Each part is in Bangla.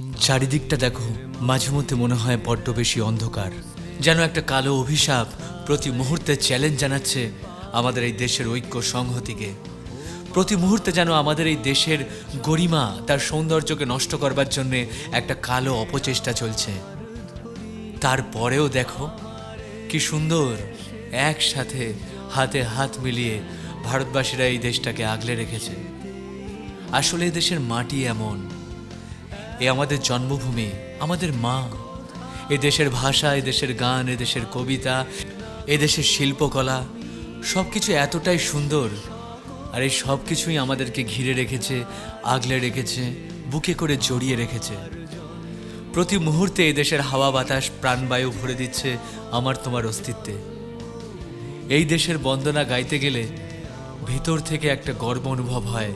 চারিদিকটা দেখো, মাঝে মধ্যে মনে হয় বড্ড বেশি অন্ধকার। যেন একটা কালো অভিশাপ প্রতি মুহূর্তে চ্যালেঞ্জ জানাচ্ছে আমাদের এই দেশের ঐক্য সংহতিকে। প্রতি মুহূর্তে যেন আমাদের এই দেশের গরিমা তার সৌন্দর্যকে নষ্ট করবার জন্যে একটা কালো অপচেষ্টা চলছে। তারপরেও দেখো, কি সুন্দর একসাথে হাতে হাত মিলিয়ে ভারতবাসীরা এই দেশটাকে আগলে রেখেছে। আসলে এই দেশের মাটি এমন এ আমাদের জন্মভূমি, আমাদের মা। এ দেশের ভাষা, এ দেশের গান, এ দেশের কবিতা, এ দেশের শিল্পকলা সব কিছু এতটাই সুন্দর। আর এই সব কিছুই আমাদেরকে ঘিরে রেখেছে, আগলে রেখেছে, বুকে করে জড়িয়ে রেখেছে। প্রতি মুহূর্তে এই দেশের হাওয়া বাতাস প্রাণবায়ু ভরে দিচ্ছে আমার তোমার অস্তিত্বে। এই দেশের বন্দনা গাইতে গেলে ভিতর থেকে একটা গর্ব অনুভব হয়।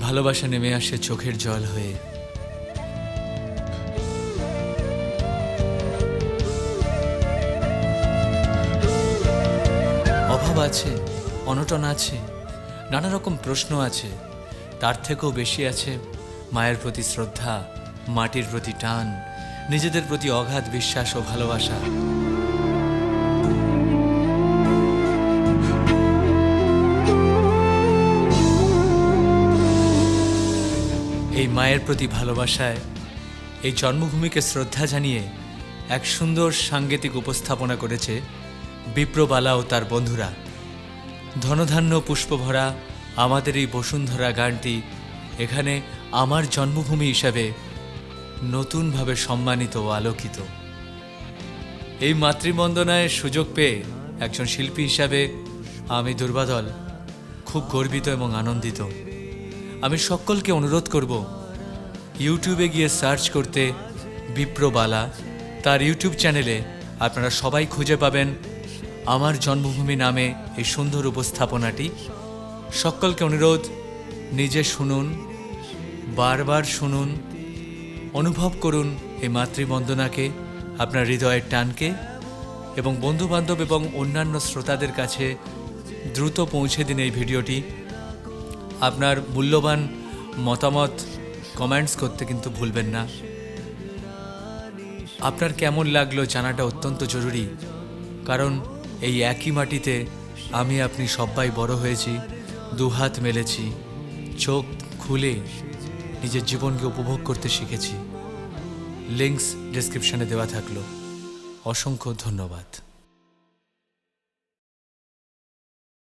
ভালোবাসা নেমে আসে চোখের জল হয়ে। অভাব আছে, অনটন আছে নানা রকম প্রশ্ন আছে। তার থেকেও বেশি আছে মায়ের প্রতি শ্রদ্ধা, মাটির প্রতি টান, নিজেদের প্রতি অগাধ বিশ্বাস ও ভালোবাসা। এই মায়ের প্রতি ভালোবাসায় এই জন্মভূমিকে শ্রদ্ধা জানিয়ে এক সুন্দর সাঙ্গীতিক উপস্থাপনা করেছে বিপ্রবালা ও তার বন্ধুরা, ধনধান্য পুষ্পভরা, আমাদের এই বসুন্ধরা গানটি এখানে আমার জন্মভূমি হিসাবে নতুনভাবে সম্মানিত ও আলোকিত। এই মাতৃবন্দনায় সুযোগ পেয়ে একজন শিল্পী হিসাবে আমি দুর্বাদল, খুব গর্বিত এবং আনন্দিত। আমি সকলকে অনুরোধ করব, ইউটিউবে গিয়ে সার্চ করতে বিপ্রবালা, তার ইউটিউব চ্যানেলে আপনারা সবাই খুঁজে পাবেন আমার জন্মভূমি নামে এই সুন্দর উপস্থাপনাটি। সকলকে অনুরোধ, নিজে শুনুন, বারবার শুনুন, অনুভব করুন এই মাতৃবন্দনাকে, আপনার হৃদয়ের টানকে এবং বন্ধুবান্ধব এবং অন্যান্য শ্রোতাদের কাছে দ্রুত পৌঁছে দিন এই ভিডিওটি। আপনার মূল্যবান মতামত কমেন্টস করতে কিন্তু ভুলবেন না। আপনার কেমন লাগল জানাটা অত্যন্ত জরুরি। কারণ এই একই মাটিতে আমি আপনি সবাই বড় হয়েছি দুহাত মেলেছি, চোখ খুলে নিজের জীবনকে উপভোগ করতে শিখেছি। লিঙ্কস ডেসক্রিপশানে দেওয়া থাকল। অসংখ্য ধন্যবাদ।